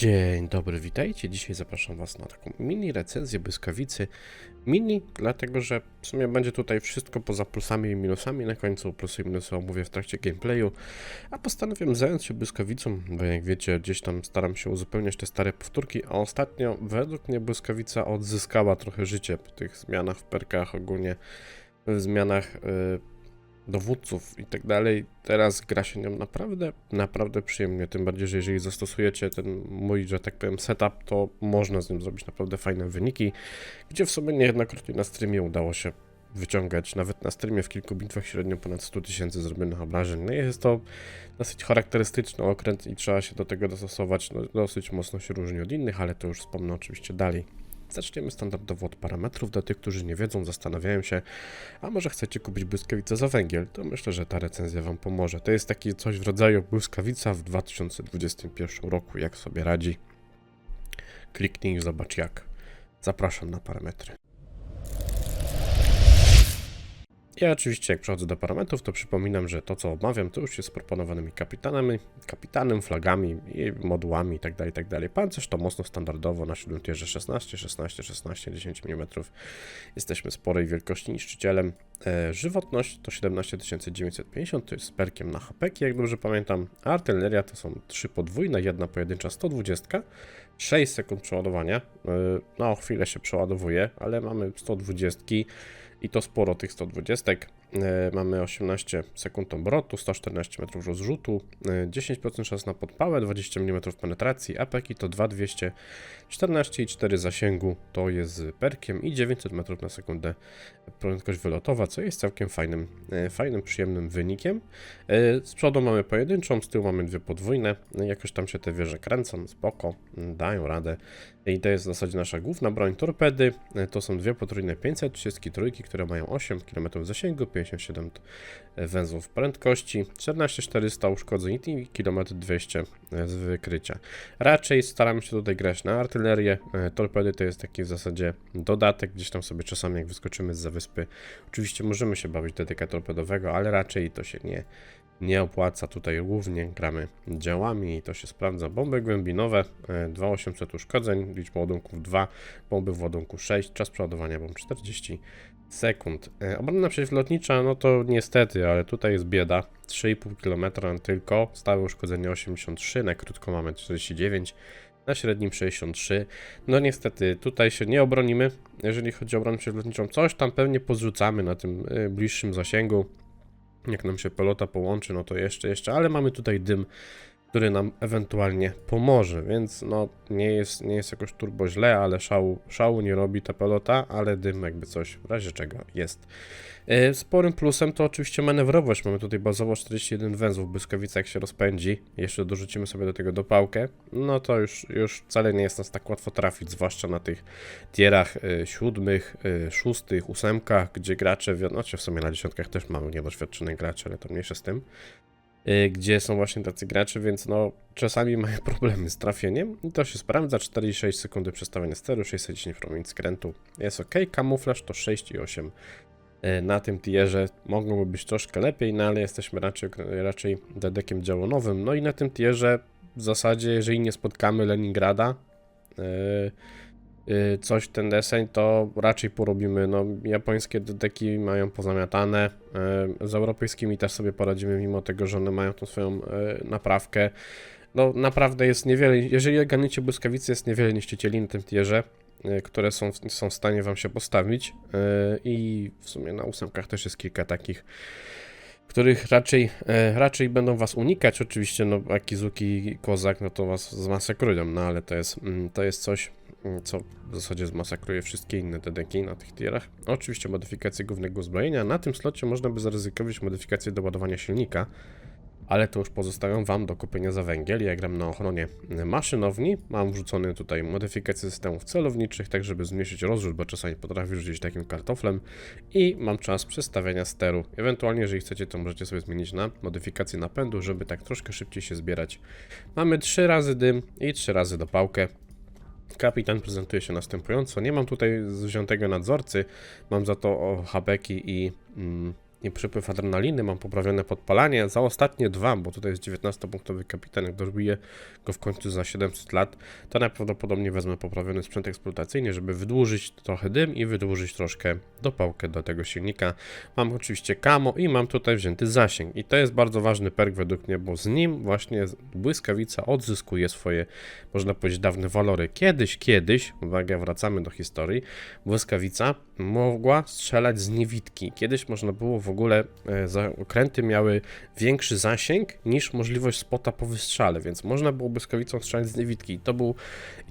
Dzień dobry, witajcie. Dzisiaj zapraszam Was na taką mini recenzję błyskawicy. Mini, dlatego że w sumie będzie tutaj wszystko poza plusami i minusami. Na końcu plusy i minusy omówię w trakcie gameplayu. A postanowiłem zająć się błyskawicą, bo jak wiecie, gdzieś tam staram się uzupełniać te stare powtórki. A ostatnio, według mnie, błyskawica odzyskała trochę życie po tych zmianach w perkach, ogólnie w zmianach. Yy, dowódców i tak dalej. Teraz gra się nią naprawdę, naprawdę przyjemnie. Tym bardziej, że jeżeli zastosujecie ten mój, że tak powiem, setup, to można z nim zrobić naprawdę fajne wyniki, gdzie w sumie niejednokrotnie na streamie udało się wyciągać, nawet na streamie w kilku bitwach średnio ponad 100 tysięcy zrobionych obrażeń. No i jest to dosyć charakterystyczny okręt i trzeba się do tego dostosować. No, dosyć mocno się różni od innych, ale to już wspomnę oczywiście dalej. Zaczniemy standardowo od parametrów. Dla tych, którzy nie wiedzą, zastanawiają się, a może chcecie kupić błyskawicę za węgiel, to myślę, że ta recenzja Wam pomoże. To jest taki coś w rodzaju błyskawica w 2021 roku, jak sobie radzi. Kliknij i zobacz jak. Zapraszam na parametry. Ja oczywiście jak przechodzę do parametrów, to przypominam, że to co omawiam, to już jest z proponowanymi kapitanami, kapitanem, flagami i modułami itd. tak itd. Pancerz to mocno standardowo na 7 tierze 16, 16, 16, 10 mm. Jesteśmy sporej wielkości niszczycielem. E, żywotność to 17950, to jest z perkiem na HP, jak dobrze pamiętam. Artyleria to są 3 podwójne, jedna pojedyncza 120, 6 sekund przeładowania. E, no, chwilę się przeładowuje, ale mamy 120 i to sporo tych 120. E, mamy 18 sekund obrotu, 114 metrów rozrzutu, 10% szans na podpałę, 20 mm penetracji, apeki to 2200, 14,4 zasięgu to jest z perkiem i 900 metrów na sekundę prędkość wylotowa, co jest całkiem fajnym, e, fajnym, przyjemnym wynikiem. E, z przodu mamy pojedynczą, z tyłu mamy dwie podwójne, jakoś tam się te wieże kręcą, spoko, dają radę. I to jest w zasadzie nasza główna broń torpedy, to są dwie potrójne 533, które mają 8 km zasięgu, 57 węzłów prędkości, 14400 uszkodzeń i km 200 z wykrycia. Raczej staramy się tutaj grać na artylerię. E, torpedy to jest taki w zasadzie dodatek, gdzieś tam sobie czasami jak wyskoczymy z wyspy. Oczywiście możemy się bawić dedyka torpedowego, ale raczej to się nie, nie opłaca. Tutaj głównie gramy działami i to się sprawdza. Bomby głębinowe, 2800 e, uszkodzeń, liczba ładunków 2, bomby w ładunku 6, czas przeładowania bomb 40 sekund. E, obrona przeciwlotnicza, no to niestety, ale tutaj jest bieda. 3,5 km tylko, stałe uszkodzenie 83, na krótko mamy 49, na średnim 63. No niestety, tutaj się nie obronimy, jeżeli chodzi o obronę przeciwlotniczą. Coś tam pewnie pozrzucamy na tym e, bliższym zasięgu. Jak nam się pelota połączy, no to jeszcze, jeszcze, ale mamy tutaj dym który nam ewentualnie pomoże, więc no nie jest, nie jest jakoś turbo źle, ale szału, szału nie robi ta pelota, ale dym jakby coś w razie czego jest. E, sporym plusem to oczywiście manewrowość, mamy tutaj bazowo 41 węzłów, błyskawica jak się rozpędzi, jeszcze dorzucimy sobie do tego dopałkę, no to już, już wcale nie jest nas tak łatwo trafić, zwłaszcza na tych tierach y, siódmych, y, szóstych, ósemkach, gdzie gracze, no w sumie na dziesiątkach też mamy niedoświadczone gracze, ale to mniejsze z tym, gdzie są właśnie tacy gracze, więc no czasami mają problemy z trafieniem i to się sprawdza. 4,6 sekundy przestawienia steru, 610 promień skrętu jest ok. Kamuflaż to 6,8 y, na tym tierze mogłoby być troszkę lepiej, no ale jesteśmy raczej, raczej dedekiem działonowym. No i na tym tierze w zasadzie, jeżeli nie spotkamy Leningrada, yy, Y, coś ten deseń, to raczej porobimy. No, japońskie deki mają pozamiatane, y, z europejskimi też sobie poradzimy, mimo tego, że one mają tą swoją y, naprawkę. No, naprawdę jest niewiele, jeżeli ogarniecie błyskawicy, jest niewiele niszczycieli na tym tierze, które są, są w stanie wam się postawić i w sumie na ósemkach też jest kilka takich których raczej, raczej będą was unikać. Oczywiście, no, Akizuki i Kozak, no to was zmasakrują, no ale to jest, mm, to jest coś, co w zasadzie zmasakruje wszystkie inne TDK na tych tierach. Oczywiście modyfikacje głównego uzbrojenia. Na tym slocie można by zaryzykować modyfikację do ładowania silnika, ale to już pozostawiam Wam do kupienia za węgiel. Ja gram na ochronie maszynowni. Mam wrzucony tutaj modyfikację systemów celowniczych, tak żeby zmniejszyć rozrzut, bo czasami potrafi rzucić takim kartoflem. I mam czas przestawiania steru. Ewentualnie, jeżeli chcecie, to możecie sobie zmienić na modyfikację napędu, żeby tak troszkę szybciej się zbierać. Mamy 3 razy dym i 3 razy dopałkę. Kapitan prezentuje się następująco. Nie mam tutaj wziętego nadzorcy, mam za to habeki i, mm, ostatni przypływ adrenaliny, mam poprawione podpalanie, za ostatnie dwa, bo tutaj jest 19-punktowy kapitan, jak dobiję go w końcu za 700 lat, to najprawdopodobniej wezmę poprawiony sprzęt eksploatacyjny, żeby wydłużyć trochę dym i wydłużyć troszkę dopałkę do tego silnika. Mam oczywiście kamo i mam tutaj wzięty zasięg i to jest bardzo ważny perk według mnie, bo z nim właśnie błyskawica odzyskuje swoje, można powiedzieć, dawne walory. Kiedyś, kiedyś, uwaga, wracamy do historii, błyskawica mogła strzelać z niewidki. Kiedyś można było w ogóle, e, okręty miały większy zasięg niż możliwość spota po wystrzale, więc można było błyskawicą strzelać z niewidki. I to był,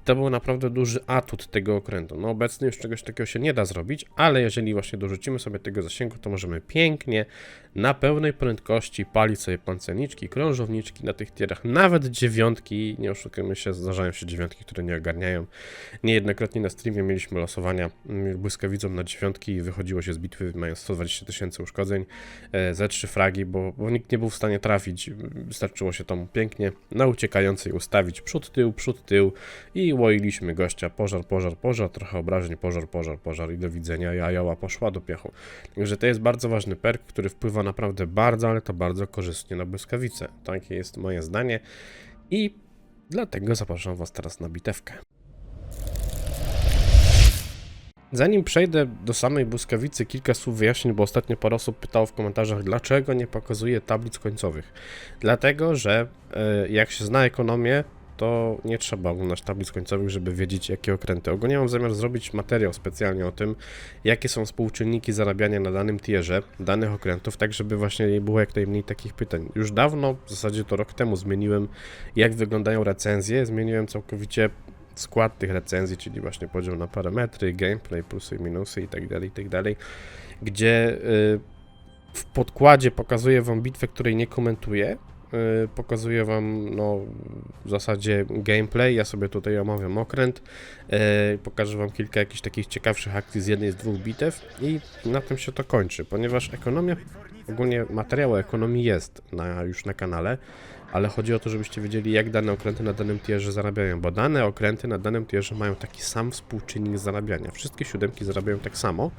i to był naprawdę duży atut tego okrętu. No obecnie już czegoś takiego się nie da zrobić, ale jeżeli właśnie dorzucimy sobie tego zasięgu, to możemy pięknie na pełnej prędkości palić sobie pancerniczki, krążowniczki na tych tierach, nawet dziewiątki, nie oszukujmy się, zdarzają się dziewiątki, które nie ogarniają. Niejednokrotnie na streamie mieliśmy losowania mm, błyskawicą na dziewiątki i wychodziło się z bitwy mając 120 tysięcy uszkodzeń, e, ze trzy fragi, bo, bo nikt nie był w stanie trafić. Wystarczyło się tomu pięknie na uciekającej ustawić przód, tył, przód, tył i łoiliśmy gościa. Pożar, pożar, pożar, trochę obrażeń, pożar, pożar, pożar i do widzenia. Jajoła poszła do piachu. Także to jest bardzo ważny perk, który wpływa naprawdę bardzo, ale to bardzo korzystnie na błyskawice. Takie jest moje zdanie i dlatego zapraszam Was teraz na bitewkę. Zanim przejdę do samej błyskawicy, kilka słów wyjaśnień, bo ostatnio parę osób pytało w komentarzach, dlaczego nie pokazuje tablic końcowych. Dlatego, że e, jak się zna ekonomię, to nie trzeba oglądać tablic końcowych, żeby wiedzieć, jakie okręty. Ogólnie mam zamiar zrobić materiał specjalnie o tym, jakie są współczynniki zarabiania na danym tierze danych okrętów, tak żeby właśnie nie było jak najmniej takich pytań. Już dawno, w zasadzie to rok temu, zmieniłem, jak wyglądają recenzje, zmieniłem całkowicie skład tych recenzji, czyli właśnie podział na parametry, gameplay, plusy i minusy itd., itd., gdzie y, w podkładzie pokazuję wam bitwę, której nie komentuję, pokazuję wam no, w zasadzie gameplay, ja sobie tutaj omawiam okręt, y, pokażę wam kilka jakichś takich ciekawszych akcji z jednej z dwóch bitew i na tym się to kończy, ponieważ ekonomia, ogólnie materiał ekonomii jest na, już na kanale, ale chodzi o to, żebyście wiedzieli, jak dane okręty na danym tierze zarabiają, bo dane okręty na danym tierze mają taki sam współczynnik zarabiania. Wszystkie siódemki zarabiają tak samo,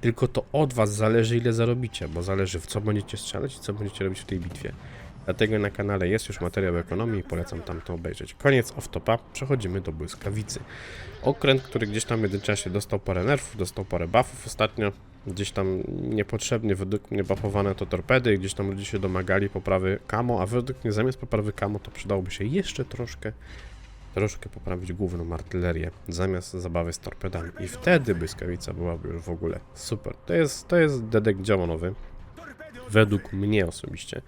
tylko to od was zależy, ile zarobicie, bo zależy w co będziecie strzelać i co będziecie robić w tej bitwie. Dlatego na kanale jest już materiał o ekonomii i polecam tam to obejrzeć. Koniec off-topa, przechodzimy do błyskawicy. Okręt, który gdzieś tam w międzyczasie dostał parę nerfów, dostał parę buffów ostatnio, gdzieś tam niepotrzebnie według mnie buffowane to torpedy, gdzieś tam ludzie się domagali poprawy kamo, a według mnie zamiast poprawy kamo to przydałoby się jeszcze troszkę troszkę poprawić główną artylerię zamiast zabawy z torpedami i wtedy błyskawica byłaby już w ogóle super. To jest, to jest dedek działanowy, według mnie osobiście.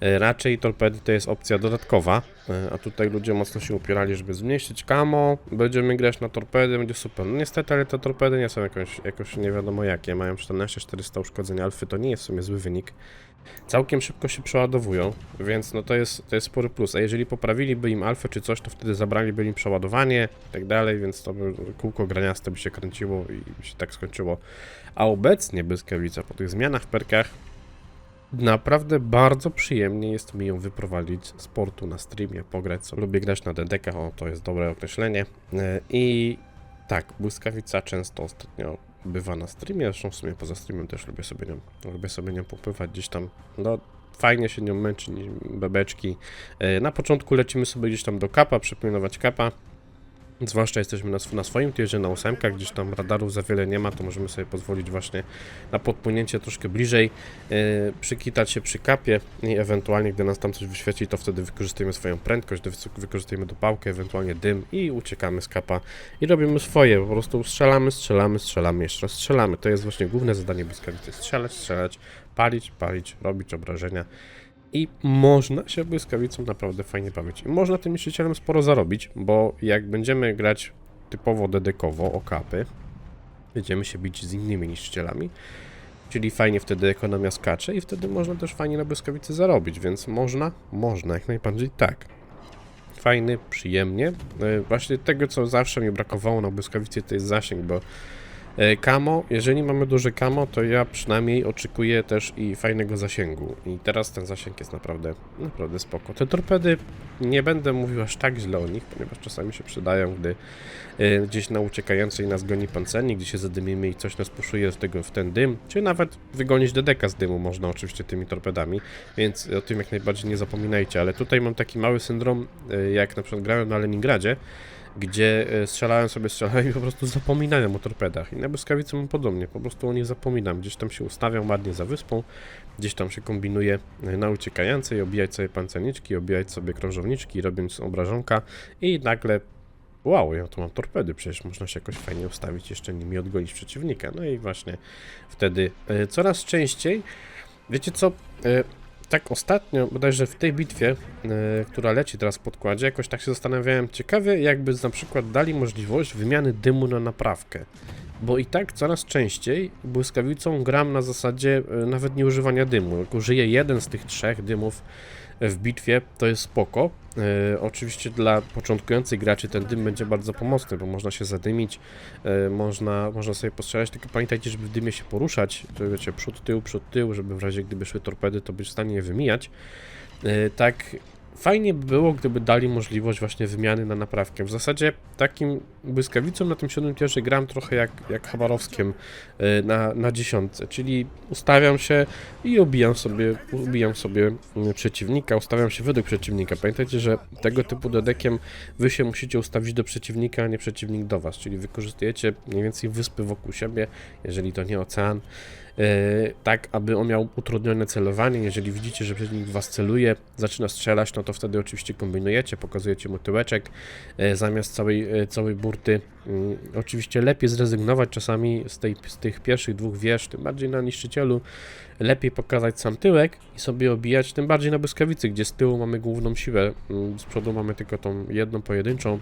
E, Raczej torpedy to jest opcja dodatkowa, e, a tutaj ludzie mocno się upierali, żeby zmniejszyć kamo, będziemy grać na torpedy, będzie super. No niestety, ale te torpedy nie są jakoś, jakoś nie wiadomo jakie, mają 14-400 uszkodzeń alfy, to nie jest w sumie zły wynik. Całkiem szybko się przeładowują, więc no to jest, to jest spory plus. A jeżeli poprawiliby im alfę czy coś, to wtedy zabraliby im przeładowanie i tak dalej, więc to by kółko graniaste by się kręciło i by się tak skończyło. A obecnie błyskawica po tych zmianach w perkach Naprawdę bardzo przyjemnie jest mi ją wyprowadzić z portu na streamie, pograć sobie. Lubię grać na dedekach, o to jest dobre określenie. E, I tak, błyskawica często ostatnio bywa na streamie, zresztą w sumie poza streamem też lubię sobie nią, lubię sobie nią popływać gdzieś tam, no fajnie się nią męczy, bebeczki. E, Na początku lecimy sobie gdzieś tam do kapa, przepilnować kapa. Zwłaszcza jesteśmy na, na swoim tierze, na ósemkach, gdzieś tam radarów za wiele nie ma, to możemy sobie pozwolić właśnie na podpłynięcie troszkę bliżej, yy, przykitać się przy kapie i ewentualnie, gdy nas tam coś wyświeci, to wtedy wykorzystujemy swoją prędkość, wy- wykorzystujemy dopałkę, ewentualnie dym i uciekamy z kapa i robimy swoje, po prostu strzelamy, strzelamy, strzelamy, jeszcze raz strzelamy. To jest właśnie główne zadanie błyskawicy, strzelać, strzelać, palić, palić, robić obrażenia i można się błyskawicą naprawdę fajnie bawić. I można tym niszczycielem sporo zarobić, bo jak będziemy grać typowo dedekowo o kapy, będziemy się bić z innymi niszczycielami, czyli fajnie wtedy ekonomia skacze i wtedy można też fajnie na błyskawicy zarobić, więc można, można, jak najbardziej tak. Fajny, przyjemnie. Yy, Właśnie tego, co zawsze mi brakowało na błyskawicy, to jest zasięg, bo Kamo, jeżeli mamy duże kamo, to ja przynajmniej oczekuję też i fajnego zasięgu. I teraz ten zasięg jest naprawdę, naprawdę spoko. Te torpedy nie będę mówił aż tak źle o nich, ponieważ czasami się przydają, gdy e, gdzieś na uciekającej nas goni pancernik, gdy się zadymimy i coś nas puszuje w, tego, w ten dym, czy nawet wygonić dedeka z dymu można oczywiście tymi torpedami, więc o tym jak najbardziej nie zapominajcie, ale tutaj mam taki mały syndrom, e, jak na przykład grałem na Leningradzie, gdzie e, strzelałem sobie, strzelałem i po prostu zapominałem o torpedach. I na błyskawicy mam podobnie, po prostu o nich zapominam. Gdzieś tam się ustawiam ładnie za wyspą, gdzieś tam się kombinuje na uciekającej, obijać sobie pancerniczki, obijać sobie krążowniczki, robiąc obrażonka i nagle wow, ja tu mam torpedy, przecież można się jakoś fajnie ustawić, jeszcze nimi odgonić przeciwnika. No i właśnie wtedy e, coraz częściej, wiecie co, e, tak ostatnio, bodajże w tej bitwie, e, która leci teraz w podkładzie, jakoś tak się zastanawiałem, ciekawie jakby na przykład dali możliwość wymiany dymu na naprawkę. Bo i tak coraz częściej błyskawicą gram na zasadzie e, nawet nie używania dymu. Jak użyję jeden z tych trzech dymów w bitwie, to jest spoko. E, oczywiście dla początkujących graczy ten dym będzie bardzo pomocny, bo można się zadymić, e, można, można sobie postrzelać, tylko pamiętajcie, żeby w dymie się poruszać, to wiecie, przód, tył, przód, tył, żeby w razie gdyby szły torpedy, to być w stanie je wymijać. E, tak fajnie by było, gdyby dali możliwość właśnie wymiany na naprawkę. W zasadzie takim błyskawicą na tym siódmym tierze gram trochę jak, jak Habarowskiem y, na, na dziesiątce, czyli ustawiam się i obijam sobie, ubijam sobie y, przeciwnika, ustawiam się według przeciwnika. Pamiętajcie, że tego typu dedekiem wy się musicie ustawić do przeciwnika, a nie przeciwnik do was, czyli wykorzystujecie mniej więcej wyspy wokół siebie, jeżeli to nie ocean, tak aby on miał utrudnione celowanie. Jeżeli widzicie, że przeciwnik was celuje, zaczyna strzelać, no to wtedy oczywiście kombinujecie, pokazujecie mu tyłeczek e, zamiast całej, e, całej burty. Mm, Oczywiście lepiej zrezygnować czasami z, tej, z tych pierwszych dwóch wież, tym bardziej na niszczycielu. Lepiej pokazać sam tyłek i sobie obijać, tym bardziej na błyskawicy, gdzie z tyłu mamy główną siłę, mm, z przodu mamy tylko tą jedną pojedynczą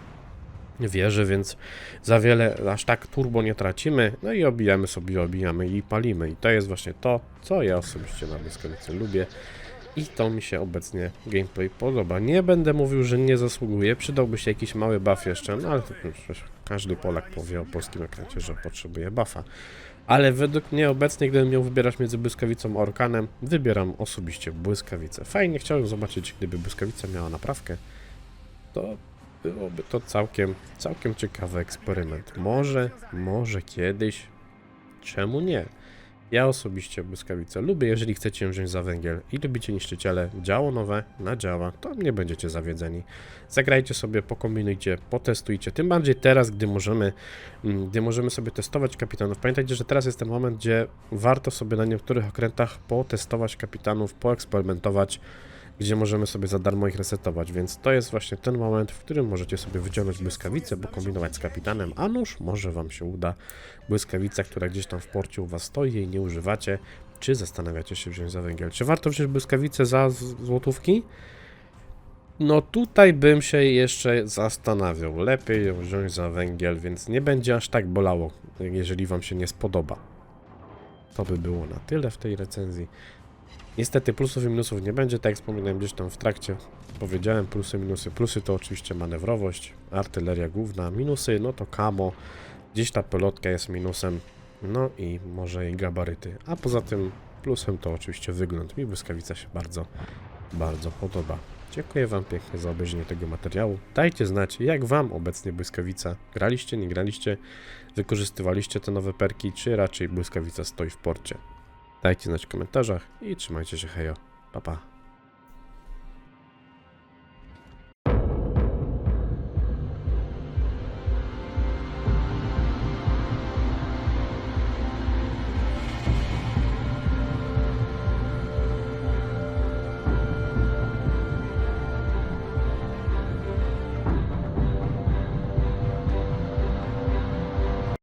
wieżę, więc za wiele aż tak turbo nie tracimy, no i obijamy sobie, obijamy i palimy. I to jest właśnie to, co ja osobiście na błyskawicy lubię. I to mi się obecnie gameplay podoba. Nie będę mówił, że nie zasługuje, przydałby się jakiś mały buff jeszcze, no ale to przecież każdy Polak powie o polskim ekranie, że potrzebuje buffa. Ale według mnie obecnie, gdybym miał wybierać między błyskawicą a orkanem, wybieram osobiście błyskawicę. Fajnie chciałem zobaczyć, gdyby błyskawica miała naprawkę, to byłoby to całkiem, całkiem ciekawy eksperyment. Może, może kiedyś, czemu nie? Ja osobiście błyskawicę lubię, jeżeli chcecie wziąć za węgiel i lubicie niszczyciele, działo nowe na działa, to nie będziecie zawiedzeni. Zagrajcie sobie, pokombinujcie, potestujcie, tym bardziej teraz, gdy możemy, mm, gdy możemy sobie testować kapitanów. Pamiętajcie, że teraz jest ten moment, gdzie warto sobie na niektórych okrętach potestować kapitanów, poeksperymentować, gdzie możemy sobie za darmo ich resetować, więc to jest właśnie ten moment, w którym możecie sobie wyciągnąć błyskawicę, bo kombinować z kapitanem, a nuż może wam się uda błyskawica, która gdzieś tam w porcie u was stoi, jej nie używacie, czy zastanawiacie się wziąć za węgiel. Czy warto wziąć błyskawicę za złotówki? No tutaj bym się jeszcze zastanawiał. Lepiej ją wziąć za węgiel, więc nie będzie aż tak bolało, jeżeli wam się nie spodoba. To by było na tyle w tej recenzji. Niestety plusów i minusów nie będzie, tak jak wspominałem gdzieś tam w trakcie. Powiedziałem plusy, minusy. Plusy to oczywiście manewrowość, artyleria główna. Minusy, no to kamo, gdzieś ta pelotka jest minusem, no i może i gabaryty. A poza tym plusem to oczywiście wygląd. Mi błyskawica się bardzo, bardzo podoba. Dziękuję Wam pięknie za obejrzenie tego materiału. Dajcie znać, jak Wam obecnie błyskawica. Graliście, nie graliście, wykorzystywaliście te nowe perki, czy raczej błyskawica stoi w porcie. Dajcie znać w komentarzach i trzymajcie się hejo. Pa pa.